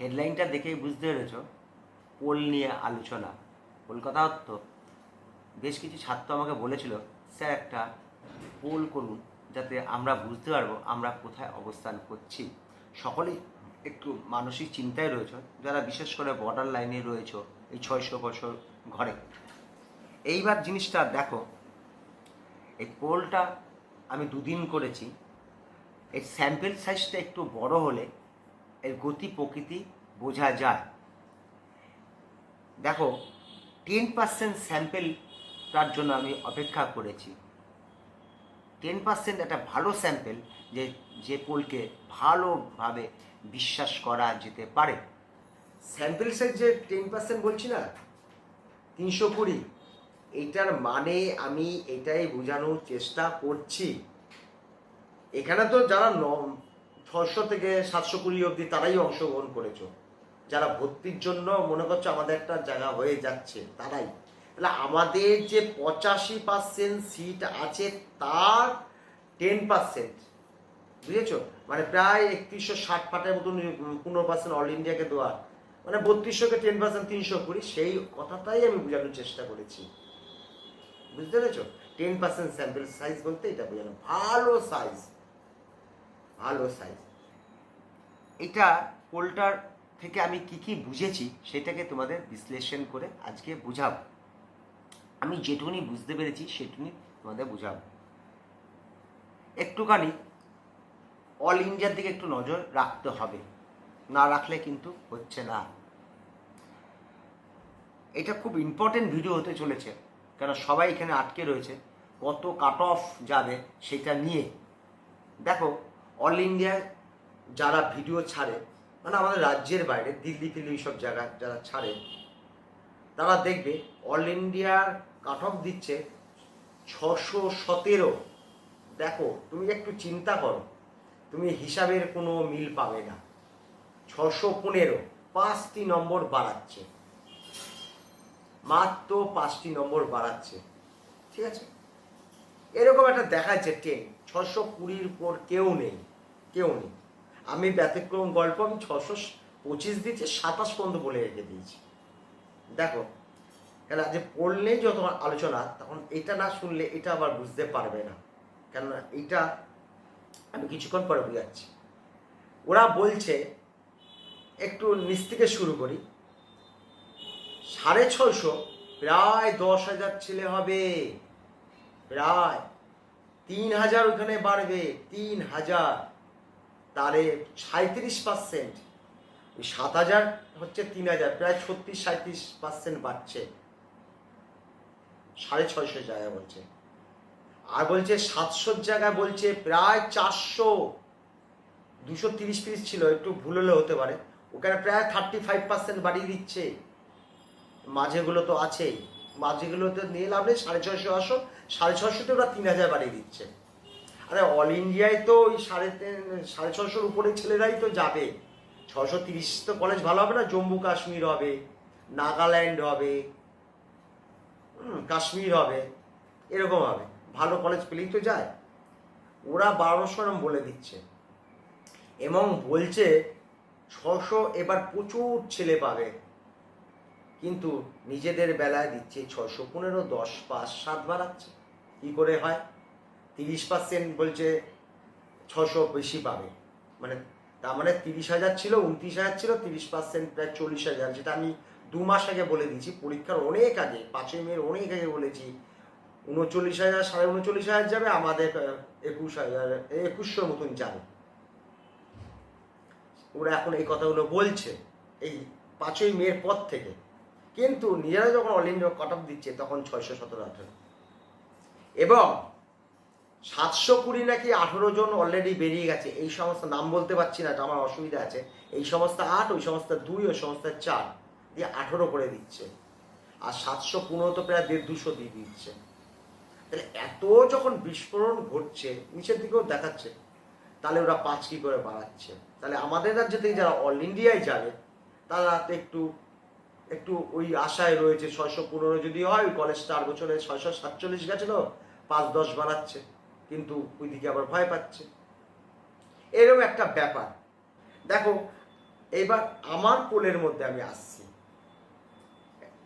হেডলাইনটা দেখেই বুঝতে পেরেছ, পোল নিয়ে আলোচনা। কলকাতা তো বেশ কিছু ছাত্র আমাকে বলেছিল, স্যার, একটা পোল করুন, যাতে আমরা বুঝতে পারব আমরা কোথায় অবস্থান করছি। সকলেই একটু মানসিক চিন্তায় রয়েছে, যারা বিশেষ করে বর্ডার লাইনে রয়েছে এই ছয়শো বছর ঘরে। এইবার জিনিসটা দেখো, এই পোলটা আমি দুদিন করেছি এই স্যাম্পেল সাইজটা একটু বড় হলে এর গতি প্রকৃতি বোঝা যায়। দেখো টেন পার্সেন্ট স্যাম্পেল তার জন্য আমি অপেক্ষা করেছি। টেন পার্সেন্ট একটা ভালো স্যাম্পেল যে যে পোলকে ভালোভাবে বিশ্বাস করা যেতে পারে। স্যাম্পেল সাইজ যে টেন পার্সেন্ট বলছি না, তিনশো কুড়ি, এটার মানে আমি এটাই বোঝানোর চেষ্টা করছি। এখানে তো যারা ছশো থেকে সাতশো কুড়ি অবধি তারাই অংশগ্রহণ করেছ। যারা ভর্তির জন্য মনে করছ আমাদের একটা জায়গা হয়ে যাচ্ছে, তারাই। তাহলে আমাদের যে পঁচাশি পার্সেন্ট সিট আছে, তার টেন পার্সেন্ট বুঝেছ? মানে প্রায় একত্রিশশো ষাট পাটের মতন পনেরো পার্সেন্ট অল ইন্ডিয়াকে দেওয়া। মানে বত্রিশশোকে টেন পার্সেন্ট তিনশো কুড়ি, সেই কথাটাই আমি বোঝানোর চেষ্টা করেছি। বুঝতে পেরেছ? টেন পার্সেন্ট স্যাম্পেল সাইজ বলতে এটা বোঝানো। ভালো সাইজ ভালো সাইজ এটা পোলটার থেকে আমি কি কি বুঝেছি সেটাকে তোমাদের বিশ্লেষণ করে আজকে বুঝাবো। আমি যেটুকুনি বুঝতে পেরেছি সেটুকুনি তোমাদের বুঝাবো। একটুখানি অল ইন্ডিয়ার দিকে একটু নজর রাখতে হবে। না রাখলে কিন্তু হচ্ছে না। এটা খুব ইম্পর্টেন্ট ভিডিও হতে চলেছে, কেন সবাই এখানে আটকে রয়েছে। কত কাট অফ যাবে সেটা নিয়ে। দেখো অল ইন্ডিয়া যারা ভিডিও ছাড়ে মানে আমাদের রাজ্যের বাইরে, দিল্লি ফিল্লি সব জায়গায় যারা ছাড়ে, তারা দেখবে অল ইন্ডিয়ার কাট অফ দিচ্ছে ছশো সতেরো। দেখো, তুমি একটু চিন্তা করো, তুমি হিসাবের কোনো মিল পাবে না। ছশো পনেরো, পাঁচটি নম্বর বাড়াচ্ছে। মাত্র পাঁচটি নম্বর বাড়াচ্ছে। ঠিক আছে? এরকম একটা দেখাচ্ছে ট্রেন। ছশো কুড়ির পর কেউ নেই কেউ নেই। আমি ব্যতিক্রম গল্প আমি ছশো পঁচিশ দিয়েছি, সাতাশ পর্যন্ত বলে রেখে দিয়েছি। দেখো, কেন যে পড়লেই যত আলোচনা, তখন এটা না শুনলে এটা আবার বুঝতে পারবে না। কেননা এটা আমি কিছুক্ষণ পরে বুঝাচ্ছি। ওরা বলছে, একটু নিচ থেকে শুরু করি। সাড়ে ছশো প্রায় দশ হাজার ছেলে হবে। প্রায় তিন হাজার ওখানে বাড়বে, তিন হাজার। তাহলে সাঁত্রিশ পার্সেন্ট। ওই সাত হাজার হচ্ছে তিন হাজার, প্রায় ছত্রিশ সাঁত্রিশ পার্সেন্ট বাড়ছে। সাড়ে ছয়শো জায়গা বলছে। আর বলছে সাতশোর জায়গায় বলছে প্রায় চারশো। দুশো তিরিশ তিরিশ ছিল, একটু ভুল হলে হতে পারে। ওখানে প্রায় থার্টি ফাইভ পার্সেন্ট বাড়িয়ে দিচ্ছে। মাঝেগুলো তো আছেই। মাঝেগুলোতে নিয়ে লাভ নেই, সাড়ে ছয়শো আসো সাড়ে ছশোতে ওরা তিন হাজার বাড়িয়ে দিচ্ছে। আরে অল ইন্ডিয়ায় তো ওই সাড়ে তিন, সাড়ে ছশোর উপরে ছেলেরাই তো যাবে। ছশো তিরিশ তো কলেজ ভালো হবে না, জম্মু কাশ্মীর হবে, নাগাল্যান্ড হবে কাশ্মীর হবে, এরকম হবে। ভালো কলেজ পেলেই তো যায়। ওরা বারোশো নাম বলে দিচ্ছে। এবং বলছে ছশো এবার প্রচুর ছেলে পাবে। কিন্তু নিজেদের বেলায় দিচ্ছে ছশো পনেরো, দশ পাঁচ, সাত বাড়াচ্ছে। কী করে হয়? তিরিশ পার্সেন্ট বলছে ছশো বেশি পাবে। মানে তার মানে তিরিশ হাজার ছিল, উনত্রিশ হাজার ছিল, তিরিশ পার্সেন্ট প্রায় চল্লিশ হাজার। যেটা আমি দু মাস আগে বলে দিয়েছি, পরীক্ষার অনেক আগে, পাঁচই মেয়ের অনেক আগে বলেছি। উনচল্লিশ হাজার, সাড়ে উনচল্লিশ হাজার যাবে, আমাদের একুশ হাজার, একুশশোর মতন যাবে। ওরা এখন এই কথাগুলো বলছে, এই পাঁচই মেয়ের পর থেকে। কিন্তু নিজেরা যখন অল ইন্ডিয়া কাট অফ দিচ্ছে, তখন ছয়শো সতেরো আঠেরো। এবং সাতশো কুড়ি নাকি আঠেরো জন অলরেডি বেরিয়ে গেছে। এই সমস্ত নাম বলতে পারছি না আমার অসুবিধা আছে। এই সমস্ত আট, ওই সমস্ত দুই, ওই সমস্ত চার দিয়ে আঠেরো করে দিচ্ছে। আর সাতশো পনেরো তো প্রায় দেড় দুশো দিয়ে দিচ্ছে। তাহলে এত যখন বিস্ফোরণ ঘটছে, নিচের দিকেও দেখাচ্ছে, তাহলে ওরা পাঁচ কি করে বাড়াচ্ছে? তাহলে আমাদের রাজ্য থেকে যারা অল ইন্ডিয়ায় যাবে, তারা তো একটু একটু ওই আশায় রয়েছে, ছয়শো পনেরো যদি হয় কলেজ চার বছরে ছয়শো সাতচল্লিশ গেছিল পাঁচ দশ বাড়াচ্ছে, কিন্তু ওইদিকে আবার ভয় পাচ্ছে। এরকম একটা ব্যাপার। দেখো, এবার আমার পোলের মধ্যে আমি আসছি।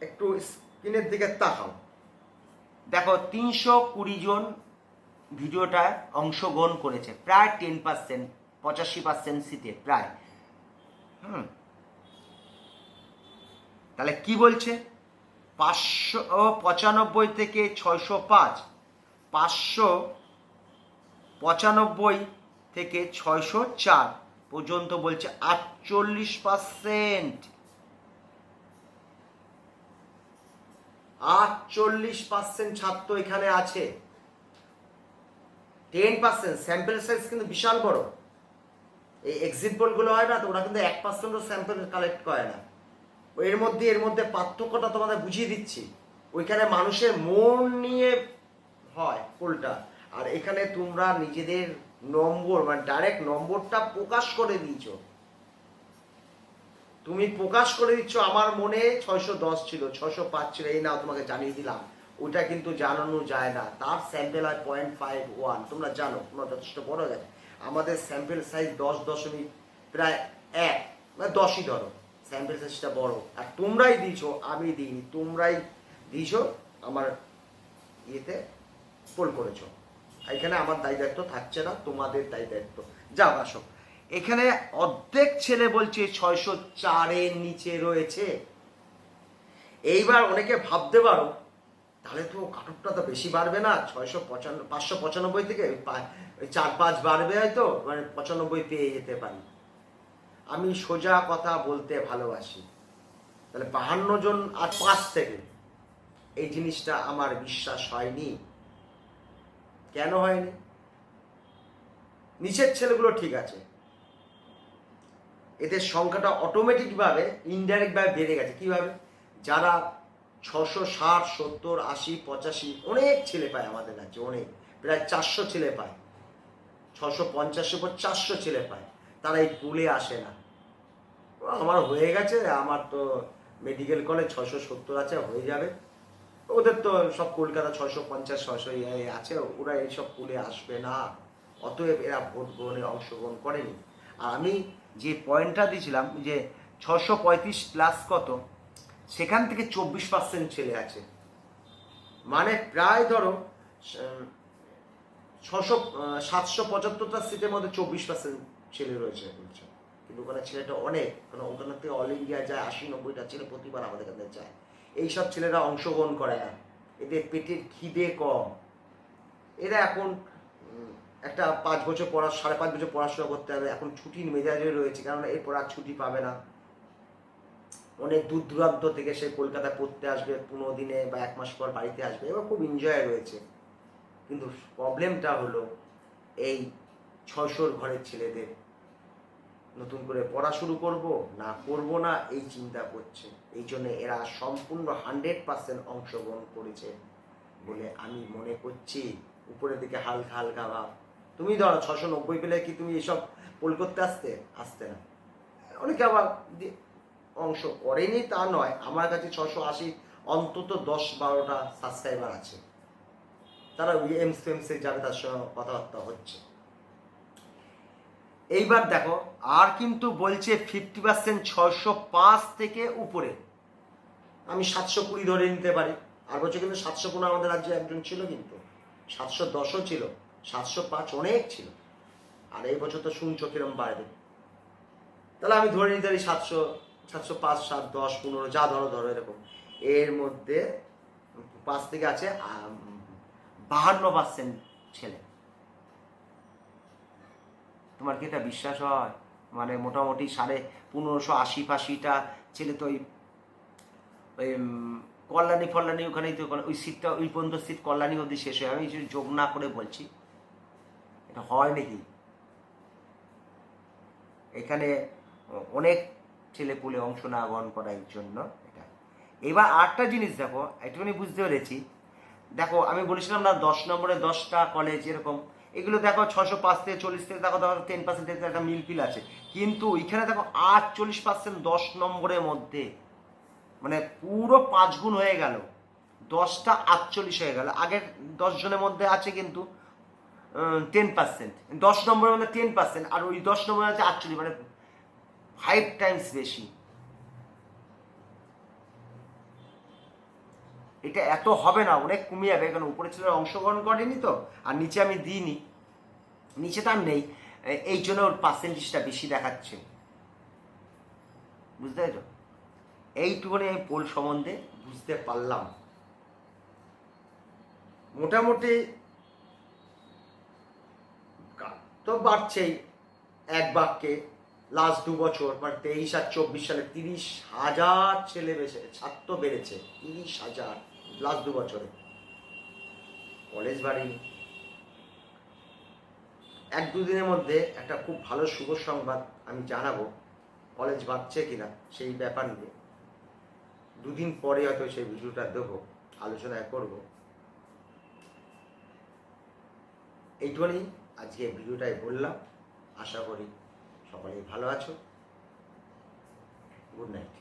একটু স্ক্রিনের দিকে তাকাও। দেখো, তিনশো কুড়ি জন ভিডিওটায় অংশগ্রহণ করেছে, প্রায় টেন পার্সেন্ট, পঁচাশি পার্সেন্ট সিটে, প্রায়। হুম তাহলে কি বলছে? পাঁচশো পঁচানব্বই থেকে ছয়শো পাঁচ। পাঁচশো পঁচানব্বই থেকে ছয়শো চার পর্যন্ত বলছে আটচল্লিশ পার্সেন্ট। আটচল্লিশ পার্সেন্ট ছাত্র এখানে আছে। টেন পার্সেন্ট স্যাম্পেল সাইজ কিন্তু বিশাল বড়। এই এক্সিট পোলগুলো হয় না, তো ওরা কিন্তু এক পার্সেন্টও স্যাম্পেল কালেক্ট করে না। এর মধ্যে এর মধ্যে পার্থক্যটা তোমাদের বুঝিয়ে দিচ্ছি। ওইখানে মানুষের মন নিয়ে হয় পোলটা আর এখানে তোমরা নিজেদের নম্বর মানে ডাইরেক্ট নম্বরটা প্রকাশ করে দিয়েছ। তুমি প্রকাশ করে দিচ্ছ, আমার মনে ছয়শো দশ ছিল, ছয়শো পাঁচ ছিল, এই নাও তোমাকে জানিয়ে দিলাম। ওইটা কিন্তু জানানো যায় না। তার স্যাম্পেল হয় পয়েন্ট ফাইভ ওয়ান তোমরা জানো, তোমরা যথেষ্ট বড় গেছে। আমাদের স্যাম্পেল সাইজ দশ দশমিক প্রায় এক মানে দশই ধরো। স্যাম্পেল সাইজটা বড়। আর তোমরাই দিয়েছ, আমি দিইনি, তোমরাই দিয়েছ, আমার ইয়েতে পোল করেছ। এখানে আমার দায় দায়িত্ব থাকছে না, তোমাদের দায় দায়িত্ব। যাও, আসো। এখানে অর্ধেক ছেলে বলছে ছয়শো চারের নিচে রয়েছে। এইবার অনেকে ভাবতে পারো, তাহলে তো কাটকটা তো বেশি বাড়বে না, ছয়শো পঁচান্ন পাঁচশো পঁচানব্বই থেকে ওই চার পাঁচ বাড়বে হয়তো মানে পঁচানব্বই পেয়ে যেতে পারি। আমি সোজা কথা বলতে ভালোবাসি। তাহলে বাহান্ন জন আর পাঁচ থেকে এই জিনিসটা আমার বিশ্বাস হয়নি। কেন হয়নি? নিচের ছেলেগুলো ঠিক আছে। এদের সংখ্যাটা অটোমেটিকভাবে ইনডাইরেক্টভাবে বেড়ে গেছে। কীভাবে? যারা ছশো ষাট, সত্তর, আশি, পঁচাশি অনেক ছেলে পায় আমাদের কাছে অনেক। প্রায় চারশো ছেলে পায়। ছশো পঞ্চাশের উপর চারশো ছেলে পায়। তারা এই পুলে আসে না। আমার হয়ে গেছে, আমার তো মেডিকেল কলেজ ছশো সত্তর আছে, হয়ে যাবে। ওদের তো সব কলকাতা ছশো পঞ্চাশ ছশো আছে, ওরা এইসব পুলে আসবে না। অতএব এরা ভোট গ্রহণে অংশগ্রহণ করেনি। আর আমি যে পয়েন্টটা দিয়েছিলাম যে ছশো পঁয়ত্রিশ প্লাস কত, সেখান থেকে চব্বিশ পার্সেন্ট ছেলে আছে। মানে প্রায় ধরো ছশো সাতশো পঁচাত্তরটা সিটের মধ্যে চব্বিশ পার্সেন্ট ছেলে রয়েছে বলছে কিন্তু ওখানে ছেলেটা অনেক, কারণ ওখানে থেকে অল ইন্ডিয়া যায়, আশি, নব্বইটা ছেলে প্রতিবার আমাদের কাছে যায়। এইসব ছেলেরা অংশগ্রহণ করে না। এদের পেটের খিদে কম। এরা এখন একটা পাঁচ বছর পড়া, সাড়ে পাঁচ বছর পড়াশোনা করতে হবে। এখন ছুটির মেজাজে রয়েছে, কারণ এরপর আর ছুটি পাবে না। অনেক দূর দূরান্ত থেকে সে কলকাতায় পড়তে আসবে, পনেরো দিনে বা এক মাস পর বাড়িতে আসবে। এবার খুব এনজয় রয়েছে। কিন্তু প্রবলেমটা হলো, এই ছয়শোর ঘরের ছেলেদের। নতুন করে পড়া শুরু করব, না করব না, এই চিন্তা করছে। এই জন্য এরা সম্পূর্ণ হান্ড্রেড পার্সেন্ট অংশগ্রহণ করেছে বলে আমি মনে করছি। উপরের দিকে হালকা হালকা ভাব। তুমি ধরো ছশো নব্বই পেলে কি তুমি এসব পোল করতে আসতে? আসতে না। অনেকে আবার অংশ করেনি তা নয়। আমার কাছে ছশো আশি অন্তত দশ বারোটা সাবস্ক্রাইবার আছে। তারা এমস ফেমসে যাবে, তার সঙ্গে কথাবার্তা হচ্ছে। এইবার দেখো, আর কিন্তু বলছে ফিফটি পার্সেন্ট ছয়শো পাঁচ থেকে উপরে। আমি সাতশো কুড়ি ধরে নিতে পারি। আর বছর কিন্তু সাতশো পনেরো আমাদের রাজ্যে একজন ছিল কিন্তু। সাতশো দশও ছিল, সাতশো পাঁচ অনেক ছিল। আর এই বছর তো শুনছো কিরম বাড়বে। তাহলে আমি ধরে নিতে পারি সাতশো সাতশো পাঁচ, সাত দশ পনেরো, যা ধরো ধরো এরকম। এর মধ্যে পাঁচ থেকে আছে বাহান্ন পার্সেন্ট ছেলে। তোমার কি এটা বিশ্বাস হয়? মানে মোটামুটি সাড়ে পনেরোশো আশি ফাশিটা ছেলে তো ওই ওই কল্যাণী ফল্যাণী ওখানেই তো ওই সিটটা, ওই পর্যন্ত সিট কল্যাণী অবধি শেষ হয়। আমি যোগ না করে বলছি, এটা হয় নাকি? এখানে অনেক ছেলে পুলে অংশ না গ্রহণ করার জন্য এটা। এবার আটটা জিনিস দেখো, একটুখানি বুঝতে পেরেছি। দেখো, আমি বলেছিলাম না দশ নম্বরে দশটা কলেজ এরকম এগুলো দেখো ছশো পাঁচ থেকে চল্লিশ থেকে দেখো দেখো টেন পার্সেন্ট একটা মিল ফিল আছে। কিন্তু এখানে দেখো আটচল্লিশ পার্সেন্ট দশ নম্বরের মধ্যে। মানে পুরো পাঁচ গুণ হয়ে গেল। দশটা আটচল্লিশ হয়ে গেল। আগের দশ জনের মধ্যে আছে কিন্তু টেন পার্সেন্ট দশ নম্বরের মধ্যে টেন পার্সেন্ট আর ওই দশ নম্বরে আছে আটচল্লিশ মানে ফাইভ টাইমস বেশি। এটা এত হবে না, অনেক কমে যাবে, কারণ উপরে ছেলেরা অংশগ্রহণ করেনি তো, আর নিচে আমি দিইনি। নিচে তার নেই। এই জন্য ওর পার্সেন্টেজটা বেশি দেখাচ্ছে। বুঝতে পেরেছ? এইটুকুনি আমি পোল সম্বন্ধে বুঝতে পারলাম। মোটামুটি তো বাড়ছেই এক বাক্যে। লাস্ট দু বছর মানে তেইশ আর চব্বিশ সালে তিরিশ হাজার ছেলে বেশি ছাত্র বেড়েছে, তিরিশ হাজার। লাস্ট দু বছরে। কলেজ বাড়ি। এক দুদিনের মধ্যে একটা খুব ভালো শুভ সংবাদ আমি জানাব, কলেজ বাড়ছে কিনা সেই ব্যাপার নিয়ে। দুদিন পরে হয়তো সেই ভিডিওটা দেবো আলোচনা করব। এইটুকুনি আজকে ভিডিওটাই বললাম। আশা করি সকলেই ভালো আছো। Good night.